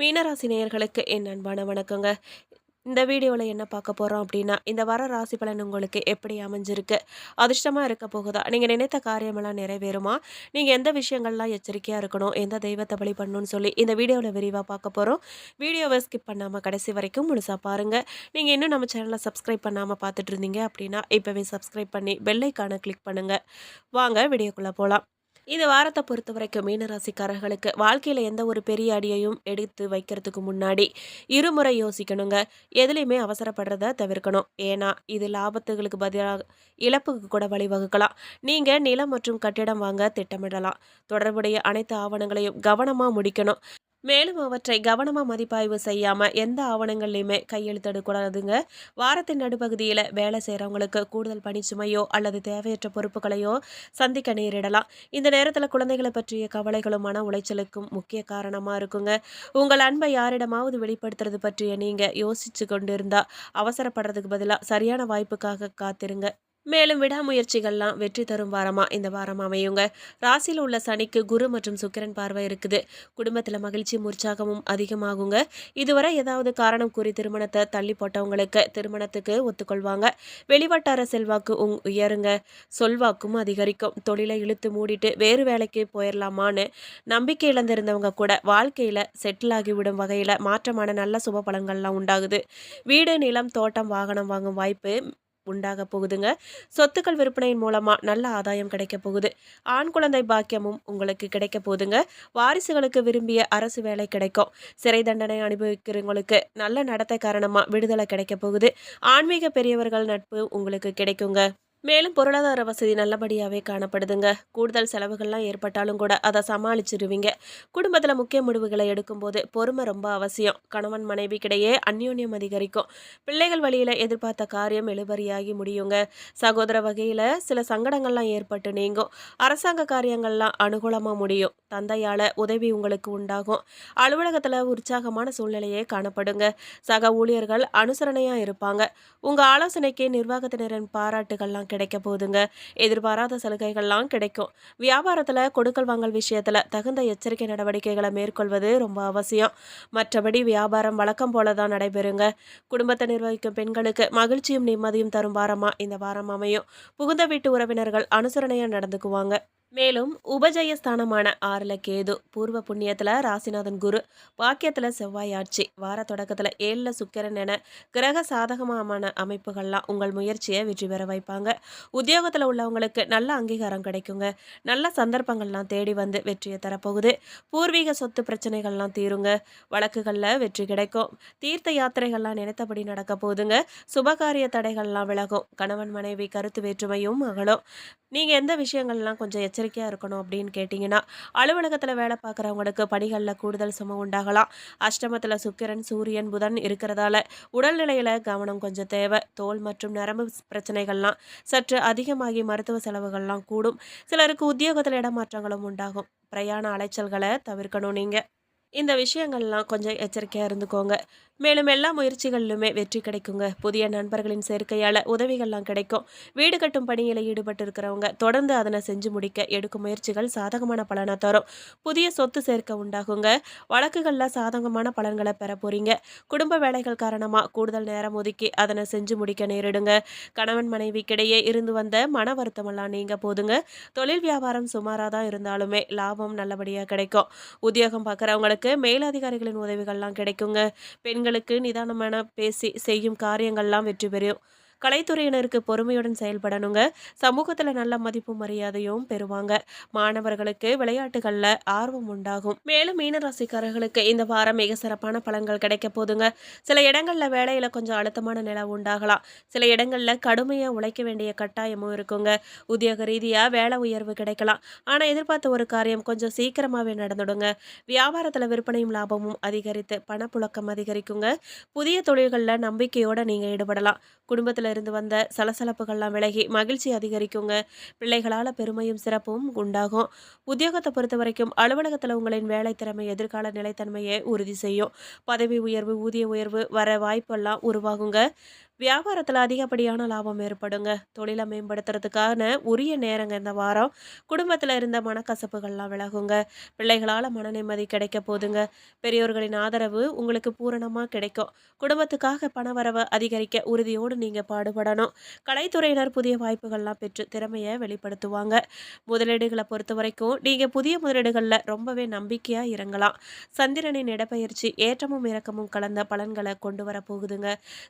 மீனராசி நேயர்களுக்கு என் அன்பான வணக்கங்க. இந்த வீடியோவில் என்ன பார்க்க போகிறோம் அப்படின்னா இந்த வர ராசி பலன் உங்களுக்கு எப்படி அமைஞ்சிருக்கு? அதிர்ஷ்டமாக இருக்க போகுதா? நீங்கள் நினைத்த காரியமெல்லாம் நிறைவேறுமா? நீங்கள் எந்த விஷயங்கள்லாம் எச்சரிக்கையாக இருக்கணும்? எந்த தெய்வத்தை வழி பண்ணணும்னு சொல்லி இந்த வீடியோவில் விரிவாக பார்க்க போகிறோம் வீடியோவை ஸ்கிப் பண்ணாமல் கடைசி வரைக்கும் முழுசாக பாருங்கள் நீங்கள் இன்னும் நம்ம சேனலை சப்ஸ்கிரைப் பண்ணாமல் பார்த்துட்டு இருந்தீங்க அப்படின்னா இப்போவே சப்ஸ்கிரைப் பண்ணி பெல்லைக்கான கிளிக் பண்ணுங்கள் வாங்க வீடியோக்குள்ளே போகலாம் இந்த வாரத்தை பொறுத்த வரைக்கும் மீனராசிக்காரர்களுக்கு வாழ்க்கையில் எந்த ஒரு பெரிய அடியையும் எடுத்து வைக்கிறதுக்கு முன்னாடி இருமுறை யோசிக்கணுங்க. எதுலேயுமே அவசரப்படுறத தவிர்க்கணும். ஏன்னா இது லாபத்துகளுக்கு பதிலாக இழப்புக்கு கூட வழிவகுக்கலாம். நீங்கள் நிலம் மற்றும் கட்டிடம் வாங்க திட்டமிடலாம். தொடர்புடைய அனைத்து ஆவணங்களையும் கவனமாக முடிக்கணும். மேலும் அவற்றை கவனமாக மதிப்பாய்வு செய்யாமல் எந்த ஆவணங்கள்லையுமே கையெழுத்திடக்கூடாதுங்க வாரத்தின் நடுப்பகுதியில் வேலை செய்கிறவங்களுக்கு கூடுதல் பணிச்சுமையோ அல்லது தேவையற்ற பொறுப்புகளையோ சந்திக்க நேரிடலாம். இந்த நேரத்தில் குழந்தைகளை பற்றிய கவலைகளும் மன உளைச்சலுக்கும் முக்கிய காரணமாக இருக்குங்க. உங்கள் அன்பை யாரிடமாவது வெளிப்படுத்துறது பற்றிய நீங்கள் யோசிச்சு கொண்டு இருந்தால் அவசரப்படுறதுக்கு பதிலாக சரியான வாய்ப்புக்காக காத்திருங்க. மேலும் விடாமுயற்சிகள்லாம் வெற்றி தரும் வாரமா? இந்த வாரம் அமையுங்க. ராசியில் உள்ள சனிக்கு குரு மற்றும் சுக்கிரன் பார்வை இருக்குது. குடும்பத்தில் மகிழ்ச்சியும் உற்சாகமும் அதிகமாகுங்க. இதுவரை ஏதாவது காரணம் கூறி திருமணத்தை தள்ளி போட்டவங்களுக்கு திருமணத்துக்கு ஒத்துக்கொள்வாங்க. வெளிவட்டார செல்வாக்கு உங் உயருங்க. சொல்வாக்கும் அதிகரிக்கும். தொழிலை இழுத்து மூடிட்டு வேறு வேலைக்கு போயிடலாமான்னு நம்பிக்கை இழந்திருந்தவங்க கூட வாழ்க்கையில் செட்டில் ஆகிவிடும் வகையில் மாற்றமான நல்ல சுப பலன்கள்லாம் உண்டாகுது. வீடு நிலம் தோட்டம் வாகனம் வாங்கும் வாய்ப்பு உண்டாக போகுதுங்க. சொத்துக்கள் விற்பனையின் மூலமா நல்ல ஆதாயம் கிடைக்க போகுது. ஆண் குழந்தை பாக்கியமும் உங்களுக்கு கிடைக்க போகுதுங்க. வாரிசுகளுக்கு விரும்பிய அரசு வேலை கிடைக்கும். சிறை தண்டனை அனுபவிக்கிறவங்களுக்கு நல்ல நடத்தை காரணமா விடுதலை கிடைக்க போகுது. ஆன்மீக பெரியவர்கள் நட்பு உங்களுக்கு கிடைக்குங்க. மேலும் பொருளாதார வசதி நல்லபடியாகவே காணப்படுதுங்க. கூடுதல் செலவுகள்லாம் ஏற்பட்டாலும் கூட அதை சமாளிச்சிருவீங்க. குடும்பத்தில் முக்கிய முடிவுகளை எடுக்கும்போது பொறுமை ரொம்ப அவசியம். கணவன் மனைவிக்கிடையே அந்யோன்யம் அதிகரிக்கும். பிள்ளைகள் வழியில் எதிர்பார்த்த காரியம் எழுபறியாகி முடியுங்க. சகோதர வகையில் சில சங்கடங்கள்லாம் ஏற்பட்டு நீங்கும். அரசாங்க காரியங்கள்லாம் அனுகூலமாக முடியும். தந்தையால் உதவி உங்களுக்கு உண்டாகும். அலுவலகத்தில் உற்சாகமான சூழ்நிலையே காணப்படுங்க. சக ஊழியர்கள் அனுசரணையாக இருப்பாங்க. உங்கள் ஆலோசனைக்கு நிர்வாகத்தினரின் பாராட்டுகள்லாம் கிடைக்க போகுதுங்க எதிர்பாராத சலுகைகள்லாம் கிடைக்கும். வியாபாரத்தில் கொடுக்கல் வாங்கல் விஷயத்தில் தகுந்த எச்சரிக்கை நடவடிக்கைகளை மேற்கொள்வது ரொம்ப அவசியம். மற்றபடி வியாபாரம் வழக்கம் போல தான் நடைபெறுங்க. குடும்பத்தை நிர்வகிக்கும் பெண்களுக்கு மகிழ்ச்சியும் நிம்மதியும் தரும் வாரமாக இந்த வாரம் அமையும். புகுந்த வீட்டு உறவினர்கள் அனுசரணையாக நடந்துக்குவாங்க. மேலும் உபஜயஸ்தானமான ஆறுல கேது பூர்வ புண்ணியத்தில் ராசிநாதன் குரு வாக்கியத்தில் செவ்வாய் ஆட்சி வார தொடக்கத்தில் ஏழில் சுக்கிரன் என கிரக சாதகமான அமைப்புகள்லாம் உங்கள் முயற்சியை வெற்றி பெற வைப்பாங்க. உத்தியோகத்தில் உள்ளவங்களுக்கு நல்ல அங்கீகாரம் கிடைக்குங்க. நல்ல சந்தர்ப்பங்கள்லாம் தேடி வந்து வெற்றியை தரப்போகுது. பூர்வீக சொத்து பிரச்சனைகள்லாம் தீருங்க. வழக்குகளில் வெற்றி கிடைக்கும். தீர்த்த யாத்திரைகள்லாம் நினைத்தபடி நடக்க போகுதுங்க. சுபகாரிய தடைகள்லாம் விலகும். கணவன் மனைவி கருத்து வேற்றுமையும் அகலும். நீங்கள் எந்த விஷயங்கள்லாம் கொஞ்சம் எச்சரிக்கையாக இருக்கணும் அப்படின்னு கேட்டிங்கன்னா அலுவலகத்தில் வேலை பார்க்குறவங்களுக்கு பணிகளில் கூடுதல் சுமம் உண்டாகலாம். அஷ்டமத்தில் சுக்கிரன் சூரியன் புதன் இருக்கிறதால உடல்நிலையில் கவனம் கொஞ்சம் தேவை. தோல் மற்றும் நரம்பு பிரச்சனைகள்லாம் சற்று அதிகமாகி மருத்துவ செலவுகள்லாம் கூடும். சிலருக்கு உத்தியோகத்தில் இடமாற்றங்களும் உண்டாகும். பிரயாண அலைச்சல்களை தவிர்க்கணும் நீங்கள் இந்த விஷயங்கள்லாம் கொஞ்சம் எச்சரிக்கையாக இருந்துக்கோங்க. மேலும் எல்லா முயற்சிகளிலுமே வெற்றி கிடைக்குங்க. புதிய நண்பர்களின் சேர்க்கையால் உதவிகள்லாம் கிடைக்கும். வீடு கட்டும் பணியில் ஈடுபட்டு இருக்கிறவங்க தொடர்ந்து அதனை செஞ்சு முடிக்க எடுக்கும் முயற்சிகள் சாதகமான பலனை தரும். புதிய சொத்து சேர்க்க உண்டாகுங்க. வழக்குகளில் சாதகமான பலன்களை பெற போறீங்க. குடும்ப வேலைகள் காரணமாக கூடுதல் நேரம் ஒதுக்கி அதனை செஞ்சு முடிக்க நேரிடுங்க. கணவன் மனைவிக்கிடையே இருந்து வந்த மன வருத்தமெல்லாம் நீங்க போதுங்க. தொழில் வியாபாரம் சுமாராக தான் இருந்தாலுமே லாபம் நல்லபடியாக கிடைக்கும். உத்தியோகம் பார்க்குறவங்களுக்கு மேலதிகாரிகளின் உதவிகள்லாம் கிடைக்குங்க. பெண்கள் பெண்களுக்கு நிதானமான பேசி செய்யும் காரியங்கள்லாம் வெற்றி பெறும். கலைத்துறையினருக்கு பொறுமையுடன் செயல்படணுங்க. சமூகத்தில் நல்ல மதிப்பு மரியாதையும் பெறுவாங்க. மாணவர்களுக்கு விளையாட்டுகளில் ஆர்வம் உண்டாகும். மேலும் மீனராசிக்காரர்களுக்கு இந்த வாரம் மிக சிறப்பான பலன்கள் கிடைக்க போதுங்க. சில இடங்களில் வேலையில் கொஞ்சம் அழுத்தமான நிலை உண்டாகலாம். சில இடங்களில் கடுமையாக உழைக்க வேண்டிய கட்டாயமும் இருக்குங்க. உத்தியோக ரீதியாக வேலை உயர்வு கிடைக்கலாம். ஆனால் எதிர்பார்த்த ஒரு காரியம் கொஞ்சம் சீக்கிரமாகவே நடந்துடுங்க. வியாபாரத்தில் விற்பனையும் லாபமும் அதிகரித்து பணப்புழக்கம் அதிகரிக்குங்க. புதிய தொழில்களில் நம்பிக்கையோடு நீங்கள் ஈடுபடலாம். குடும்பத்தில் இருந்து வந்த சலசலப்புகள்லாம் விலகி மகிழ்ச்சி அதிகரிக்குங்க. பிள்ளைகளால் பெருமையும் சிறப்பும் உண்டாகும். உத்தியோகத்தை பொறுத்த வரைக்கும் அலுவலகத்தில் உங்களின் வேலை திறமை எதிர்கால நிலைத்தன்மையை உறுதி செய்யும். பதவி உயர்வு ஊதிய உயர்வு வர வாய்ப்பெல்லாம் உருவாகுங்க. வியாபாரத்தில் அதிகப்படியான லாபம் ஏற்படுங்க. தொழிலை மேம்படுத்துறதுக்கான உரிய நேரங்க இந்த வாரம். குடும்பத்தில் இருந்த மனக்கசப்புகள்லாம் விலகுங்க. பிள்ளைகளால் மன நிம்மதி கிடைக்க போதுங்க. பெரியோர்களின் ஆதரவு உங்களுக்கு பூரணமாக கிடைக்கும். குடும்பத்துக்காக பணவரவை அதிகரிக்க உறுதியோடு நீங்கள் பாடுபடணும். கலைத்துறையினர் புதிய வாய்ப்புகள்லாம் பெற்று திறமையை வெளிப்படுத்துவாங்க. முதலீடுகளை பொறுத்த வரைக்கும் நீங்கள் புதிய முதலீடுகளில் ரொம்பவே நம்பிக்கையாக இறங்கலாம். சந்திரனின் இடப்பெயர்ச்சி ஏற்றமும் இறக்கமும் கலந்த பலன்களை கொண்டு வர போகுதுங்க.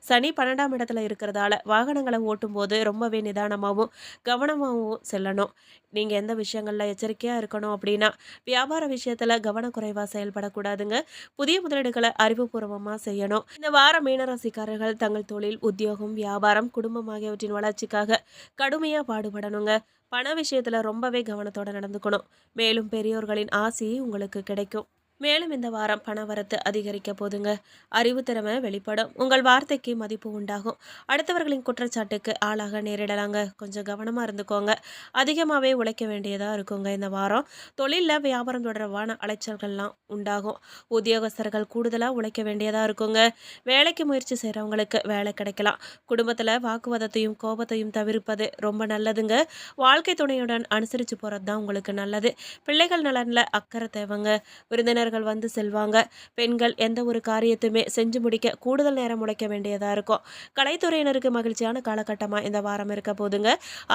சனி பன்னெண்டாம் இடத்துல இருக்கிறதால வாகனங்களை ஓட்டும்போது ரொம்பவே நிதானமாகவும் கவனமாகவும் செல்லணும். நீங்கள் எந்த விஷயங்களில் எச்சரிக்கையாக இருக்கணும் அப்படின்னா வியாபார விஷயத்தில் கவனக்குறைவாக செயல்படக்கூடாதுங்க. புதிய முதலீடுகளை அறிவுபூர்வமாக செய்யணும். இந்த வார மீனராசிக்காரர்கள் தங்கள் தொழில் உத்தியோகம் வியாபாரம் குடும்பம் ஆகியவற்றின் வளர்ச்சிக்காக கடுமையாக பாடுபடணுங்க. பண விஷயத்தில் ரொம்பவே கவனத்தோடு நடந்துக்கணும். மேலும் பெரியோர்களின் ஆசையை உங்களுக்கு கிடைக்கும். மேலும் இந்த வாரம் பணவரத்து அதிகரிக்க போதுங்க. அறிவு திறமை வெளிப்படும். உங்கள் வார்த்தைக்கு மதிப்பு உண்டாகும். அடுத்தவர்களின் குற்றச்சாட்டுக்கு ஆளாக நேரிடலாங்க. கொஞ்சம் கவனமாக இருந்துக்கோங்க. அதிகமாகவே உழைக்க வேண்டியதாக இருக்குங்க இந்த வாரம். தொழிலில் வியாபாரம் தொடர்பான அலைச்சல்கள்லாம் உண்டாகும். உத்தியோகஸ்தர்கள் கூடுதலாக உழைக்க வேண்டியதாக இருக்குங்க. வேலைக்கு முயற்சி செய்கிறவங்களுக்கு வேலை கிடைக்கலாம். குடும்பத்தில் வாக்குவாதத்தையும் கோபத்தையும் தவிர்ப்பது ரொம்ப நல்லதுங்க. வாழ்க்கை துணையுடன் அனுசரித்து போகிறது தான் உங்களுக்கு நல்லது. பிள்ளைகள் நலனில் அக்கறை தேவைங்க. விருந்தினர் மனிதர்கள் வந்து செல்வாங்க. பெண்கள் எந்த ஒரு காரியத்தையுமே செஞ்சு முடிக்க கூடுதல் நேரம் உழைக்க வேண்டியதாக இருக்கும். கலைத்துறையினருக்கு மகிழ்ச்சியான காலகட்டமாக இந்த வாரம் இருக்க போதுங்க.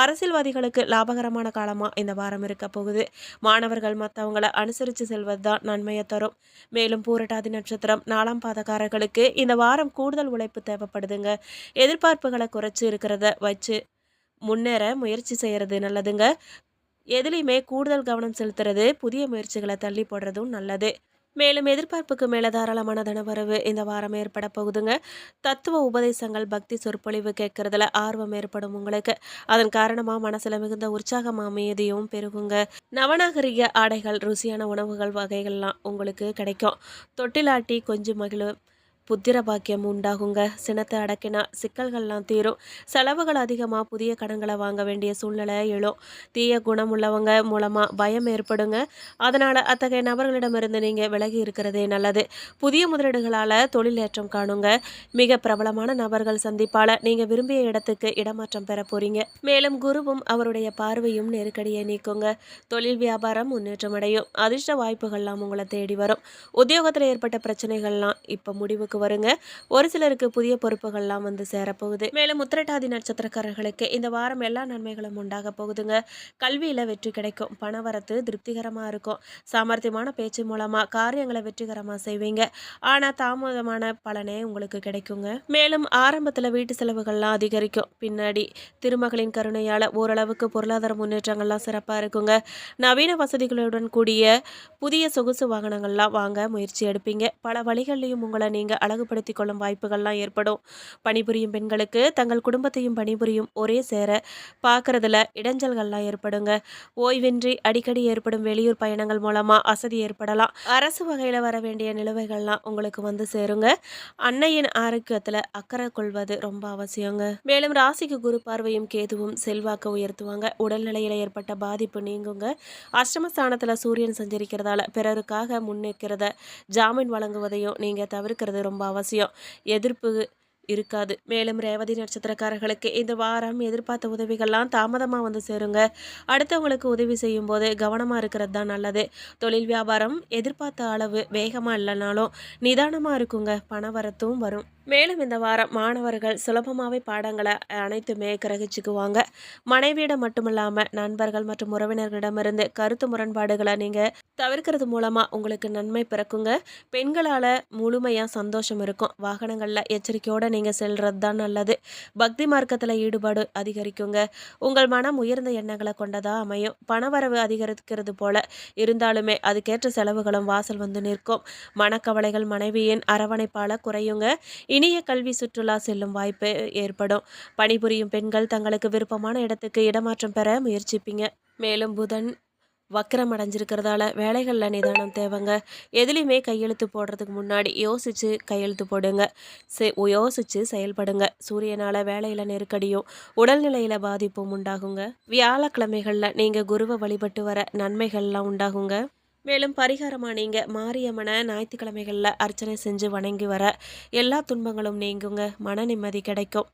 அரசியல்வாதிகளுக்கு லாபகரமான காலமாக இந்த வாரம் இருக்க போகுது. மாணவர்கள் மற்றவங்களை அனுசரித்து செல்வது தான் நன்மையை தரும். மேலும் பூரட்டாதி நட்சத்திரம் நாலாம் பாதக்காரர்களுக்கு இந்த வாரம் கூடுதல் உழைப்பு தேவைப்படுதுங்க. எதிர்பார்ப்புகளை குறைச்சி இருக்கிறத வச்சு முன்னேற முயற்சி செய்கிறது நல்லதுங்க. எதுலேயுமே கூடுதல் கவனம் செலுத்துறது புதிய முயற்சிகளை தள்ளி போடுறதும் நல்லது. மேலும் எதிர்பார்ப்புக்கு மேலே தாராளமான தனவரவு இந்த வாரம் ஏற்பட போகுதுங்க. தத்துவ உபதேசங்கள் பக்தி சொற்பொழிவு கேட்கறதுல ஆர்வம் ஏற்படும் உங்களுக்கு. அதன் காரணமாக மனசில் மிகுந்த உற்சாகம் அமைதியும் பெருகுங்க. நவநாகரிக ஆடைகள் ருசியான உணவுகள் வகைகள்லாம் உங்களுக்கு கிடைக்கும். தொட்டிலாட்டி கொஞ்சம் மகிழும் புத்திர பாக்கியம் உண்டாகுங்க. சினத்தை அடக்கினா சிக்கல்கள்லாம் தீரும். செலவுகள் அதிகமாக புதிய கடன்களை வாங்க வேண்டிய சூழ்நிலை எழும். தீய குணம் உள்ளவங்க மூலமாக பயம் ஏற்படுங்க. அதனால் அத்தகைய நபர்களிடமிருந்து நீங்கள் விலகி இருக்கிறதே நல்லது. புதிய முதலீடுகளால் தொழிலேற்றம் காணுங்க. மிக பிரபலமான நபர்கள் சந்திப்பால் நீங்கள் விரும்பிய இடத்துக்கு இடமாற்றம் பெற போகிறீங்க மேலும் குருவும் அவருடைய பார்வையும் நெருக்கடியை நீக்குங்க. தொழில் வியாபாரம் முன்னேற்றம் அடையும். அதிர்ஷ்ட வாய்ப்புகள்லாம் உங்களை தேடி வரும். உத்தியோகத்தில் ஏற்பட்ட பிரச்சனைகள்லாம் இப்போ முடிவுக்கு முடிவுக்கு வருங்க. ஒரு சிலருக்கு புதிய பொறுப்புகள்லாம் வந்து சேரப்போகுது. மேலும் உத்திரட்டாதி நட்சத்திரக்காரர்களுக்கு இந்த வாரம் எல்லா நன்மைகளும் உண்டாக போகுதுங்க. கல்வியில் வெற்றி கிடைக்கும். பணவரத்து திருப்திகரமாக இருக்கும். சாமர்த்தியமான பேச்சு மூலமாக காரியங்களை வெற்றிகரமாக செய்வீங்க. ஆனால் தாமதமான பலனே உங்களுக்கு கிடைக்குங்க. மேலும் ஆரம்பத்தில் வீட்டு செலவுகள்லாம் அதிகரிக்கும். பின்னாடி திருமகளின் கருணையால் ஓரளவுக்கு பொருளாதார முன்னேற்றங்கள்லாம் சிறப்பாக இருக்குங்க. நவீன வசதிகளுடன் கூடிய புதிய சொகுசு வாகனங்கள்லாம் வாங்க முயற்சி எடுப்பீங்க. பல வழிகள்லையும் உங்களை நீங்கள் அழகுபடுத்தி கொள்ளும் வாய்ப்புகள்லாம் ஏற்படும். பணிபுரியும் பெண்களுக்கு தங்கள் குடும்பத்தையும் பணிபுரியும் ஒரே சேர பார்க்குறதுல இடைஞ்சல்கள்லாம் ஏற்படுங்க. ஓய்வின்றி அடிக்கடி ஏற்படும் வெளியூர் பயணங்கள் மூலமாக அசதி ஏற்படலாம். அரசு வகையில் வர வேண்டிய நிலுவைகள்லாம் உங்களுக்கு வந்து சேருங்க. அன்னையின் ஆரோக்கியத்தில் அக்கறை கொள்வது ரொம்ப அவசியங்க. மேலும் ராசிக்கு குரு பார்வையும் கேதுவும் செல்வாக்க உயர்த்துவாங்க. உடல்நிலையில் ஏற்பட்ட பாதிப்பு நீங்குங்க. அஷ்டமஸ்தானத்தில் சூரியன் சஞ்சரிக்கிறதால பிறருக்காக முன்னிற்கிறத ஜாமீன் வழங்குவதையும் நீங்கள் தவிர்க்கிறது ரொம்ப ரொம்ப அவசியம். எதிர்ப்பு இருக்காது. மேலும் ரேவதி நட்சத்திரக்காரர்களுக்கு இந்த வாரம் எதிர்பார்த்த உதவிகள்லாம் தாமதமாக வந்து சேருங்க. அடுத்தவங்களுக்கு உதவி செய்யும் போது கவனமாக இருக்கிறது தான் நல்லது. தொழில் வியாபாரம் எதிர்பார்த்த அளவு வேகமாக இல்லைனாலும் நிதானமாக இருக்குங்க. பண வரத்தும் வரும். மேலும் இந்த வாரம் மாணவர்கள் சுலபமாகவே பாடங்களை அனைத்துமே கிரகிச்சுக்குவாங்க. மனைவியிடம் மட்டும் இல்லாமல் நண்பர்கள் மற்றும் உறவினர்களிடமிருந்து கருத்து முரண்பாடுகளை நீங்கள் தவிர்க்கிறது மூலமாக உங்களுக்கு நன்மை பிறக்குங்க. பெண்களால் முழுமையாக சந்தோஷம் இருக்கும். வாகனங்களில் எச்சரிக்கையோடு நீங்கள் செல்கிறது தான் நல்லது. பக்தி மார்க்கத்தில் ஈடுபாடு அதிகரிக்குங்க. உங்கள் மனம் உயர்ந்த எண்ணங்களை கொண்டதாக அமையும். பணவரவு அதிகரிக்கிறது போல இருந்தாலுமே அதுக்கேற்ற செலவுகளும் வாசல் வந்து நிற்கும். மனக்கவலைகள் மனைவியின் அரவணைப்பால் குறையுங்க. இனிய கல்வி சுற்றுலா செல்லும் வாய்ப்பு ஏற்படும். பணிபுரியும் பெண்கள் தங்களுக்கு விருப்பமான இடத்துக்கு இடமாற்றம் பெற முயற்சிப்பீங்க. மேலும் புதன் வக்கரம் அடைஞ்சிருக்கிறதால வேலைகளில் நிதானம் தேவைங்க. எதுலேயுமே கையெழுத்து போடுறதுக்கு முன்னாடி யோசித்து கையெழுத்து போடுங்க. செ யோசித்து செயல்படுங்க. சூரியனால் வேலையில் நெருக்கடியும் உடல்நிலையில் பாதிப்பும் உண்டாகுங்க. வியாழக்கிழமைகளில் நீங்கள் குருவை வழிபட்டு வர நன்மைகள்லாம் உண்டாகுங்க. மேலும் பரிகாரமாக நீங்கள் மாரியம்மனை ஞாயிற்றுக்கிழமைகளில் அர்ச்சனை செஞ்சு வணங்கி வர எல்லா துன்பங்களும் நீங்குங்க. மன நிம்மதி கிடைக்கும்.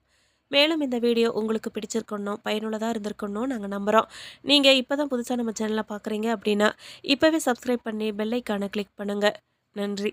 மேலும் இந்த வீடியோ உங்களுக்கு பிடிச்சிருக்கணும் பயனுள்ளதாக இருந்திருக்கணும் நாங்கள் நம்புகிறோம் நீங்கள் இப்போ தான் புதுசாக நம்ம சேனலை பார்க்குறீங்க அப்படின்னா இப்போவே சப்ஸ்கிரைப் பண்ணி பெல்லைக்கான கிளிக் பண்ணுங்கள் நன்றி.